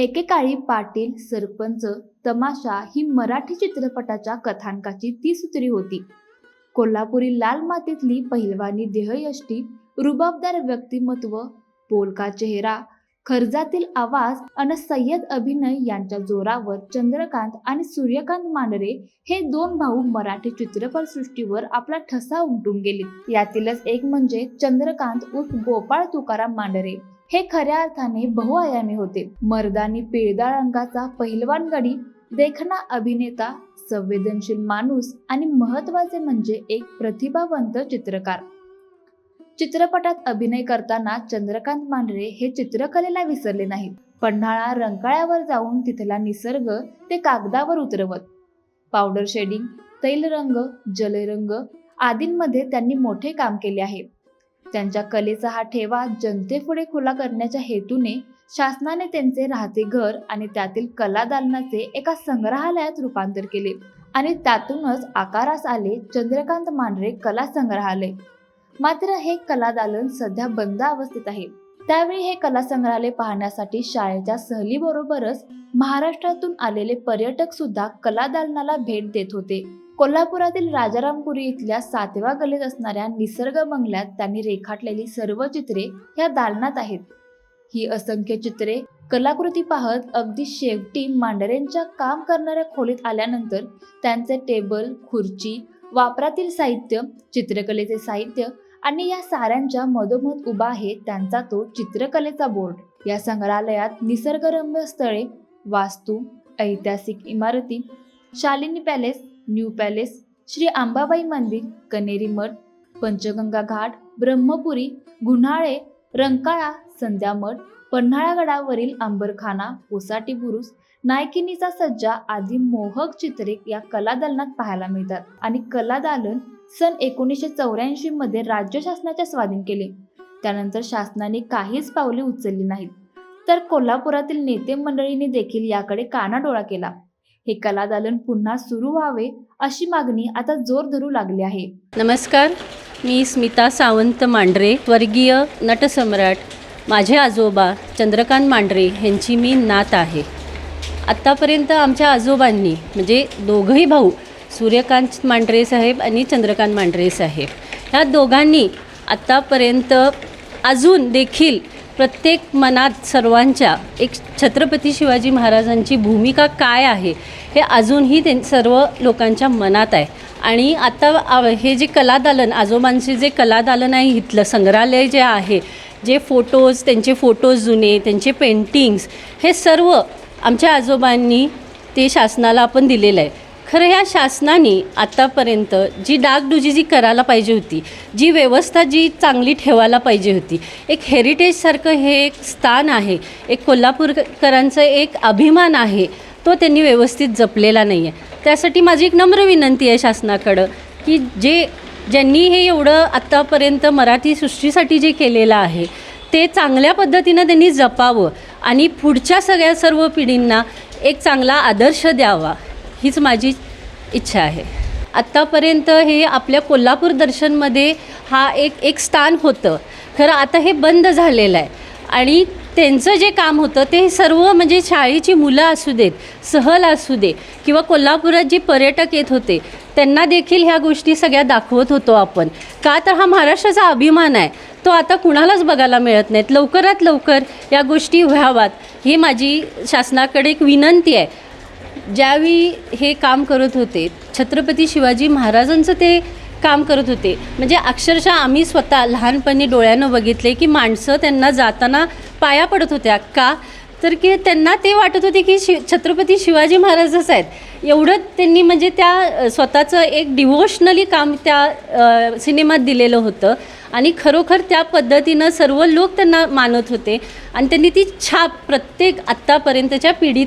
एकेकाळी पाटील सरपंच तमाशा ही मराठी चित्रपटाच्या कथानकाची ती सूत्री होती. कोल्हापुरी लाल मातीतली पहिलवानी देहयष्टी रुबाबदार व्यक्तिमत्व पोलका चेहरा खर्जातील आवाज आणि सय्यद अभिनय यांच्या जोरावर चंद्रकांत आणि सूर्यकांत मांडरे हे दोन भाऊ मराठी चित्रपटसृष्टीवर आपला ठसा उमटून गेले. यातीलच एक म्हणजे चंद्रकांत उर्फ गोपाळ तुकाराम मांडरे हे खऱ्या अर्थाने बहुआयामी होते. मर्दानी पिळदाळ रंगाचा पहिलवान गडी देखणा अभिनेता संवेदनशील माणूस आणि महत्त्वाचे म्हणजे एक प्रतिभावंत चित्रकार. चित्रपटात अभिनय करताना चंद्रकांत मांढरे हे चित्रकलेला विसरले नाहीत. पन्हाळा रंकाळ्यावर जाऊन तिथला निसर्ग ते कागदावर उतरवत. पावडर शेडिंग तैलरंग जलरंग आदींमध्ये त्यांनी मोठे काम केले आहे. त्यांच्या कलेचा हा ठेवा जनतेपुढे खुला करण्याच्या हेतूने शासनाने त्यांचे राहते घर आणि त्यातील कला दालनाचे एका संग्रहालयात रूपांतर केले. आणि त्यातूनच आकारास आले चंद्रकांत मांढरे कला संग्रहालय. मात्र हे कला दालन सध्या बंद अवस्थेत आहे. त्यावेळी हे कला संग्रहालय पाहण्यासाठी शाळेच्या सहलीबरोबरच महाराष्ट्रातून आलेले पर्यटक सुद्धा कला दालनाला भेट देत होते. कोल्हापुरातील राजारामपुरी इथल्या सातव्या गलीत असणाऱ्या निसर्ग बंगल्यात त्यांनी रेखाटलेली सर्व चित्रे ह्या दालनात आहेत. ही असंख्य चित्रे कलाकृती पाहत अगदी शेवटी मांढरेंच्या काम करणाऱ्या खोलीत आल्यानंतर त्यांचे टेबल खुर्ची वापरातील साहित्य चित्रकलेचे साहित्य आणि या साऱ्यांच्या मधोमध उभा आहे त्यांचा तो चित्रकलेचा बोर्ड. या संग्रहालयात निसर्गरम्य स्थळे वास्तू ऐतिहासिक इमारती Shalini palace new palace Shri Ambabai मंदिर कनेरी मठ पंचगंगा घाट ब्रह्मपुरी गुन्हाळे रंकाळा संध्यामठ पन्हाळागडावरील अंबरखाना ओसाटी बुरुस नायकिनीचा सज्जा आदी मोहक चित्रे या कलादालनात पाहायला मिळतात. आणि कलादालन सन एकोणीसशे चौऱ्याऐंशी मध्ये राज्य शासनाच्या स्वाधीन केले. त्यानंतर शासनाने काहीच पावले उचलली नाहीत. तर कोल्हापुरातील नेते मंडळींनी देखील याकडे कानाडोळा केला. हे कला दालन पुन्हा सुरू व्हावे अशी मागणी आता जोर धरू लागली आहे. नमस्कार मी स्मिता सावंत मांढरे वर्गीय नटसम्राट. माझे आजोबा चंद्रकांत मांढरे ह्यांची मी नात आहे. आत्तापर्यंत आमच्या आजोबांनी म्हणजे दोघंही भाऊ सूर्यकांत मांढरे साहेब आणि चंद्रकांत मांढरे साहेब ह्या दोघांनी आत्तापर्यंत अजून देखील प्रत्येक मनात सर्वांच्या एक छत्रपती शिवाजी महाराजांची भूमिका काय आहे हे अजूनही ते सर्व लोकांच्या मनात आहे. आणि आता हे जे कलादालन आजोबांचे जे कलादालन आहे इथलं संग्रहालय जे आहे जे फोटोज त्यांचे फोटोज जुने त्यांचे पेंटिंग्स हे सर्व आमच्या आजोबांनी ते शासनाला आपण दिलेलं आहे. खरं ह्या शासनाने आत्तापर्यंत जी डागडुजी जी करायला पाहिजे होती जी व्यवस्था जी चांगली ठेवायला पाहिजे होती एक हेरिटेजसारखं हे एक स्थान आहे एक कोल्हापूरकरांचं एक अभिमान आहे तो त्यांनी व्यवस्थित जपलेला नाही आहे त्यासाठी माझी एक नम्र विनंती आहे शासनाकडं की जे ज्यांनी हे एवढं आत्तापर्यंत मराठी सृष्टीसाठी जे केलेलं आहे ते चांगल्या पद्धतीनं त्यांनी जपावं आणि पुढच्या सगळ्या सर्व पिढींना एक चांगला आदर्श द्यावा. हीच माझी इच्छा आहे. आत्तापर्यंत हे आपल्या कोल्हापूर दर्शनमध्ये हा एक एक स्थान होतं. खरं आता हे बंद झालेलं आहे. आणि त्यांचं जे काम होतं ते सर्व म्हणजे शाळेची मुलं असू देत सहल असू दे किंवा कोल्हापुरात जे पर्यटक येत होते त्यांना देखील ह्या गोष्टी सगळ्या दाखवत होतो आपण. का तर हा महाराष्ट्राचा अभिमान आहे. तो आता कुणालाच बघायला मिळत नाहीत. लवकरात लवकर या गोष्टी व्हाव्यात ही माझी शासनाकडे एक विनंती आहे. ज्यावेळी हे काम करत होते छत्रपती शिवाजी महाराजांचं ते काम करत होते. म्हणजे अक्षरशः आम्ही स्वतः लहानपणी डोळ्यानं बघितले की माणसं त्यांना जाताना पाया पडत होत्या. का? तर की त्यांना ते वाटत होते की शि छत्रपती शिवाजी महाराजच आहेत. एवढं त्यांनी म्हणजे त्या स्वतःचं एक डिवोशनली काम त्या सिनेमात दिलेलं होतं. आणि खरोखर त्या पद्धतीनं सर्व लोक त्यांना मानत होते. आणि त्यांनी ती छाप प्रत्येक आत्तापर्यंतच्या पिढीत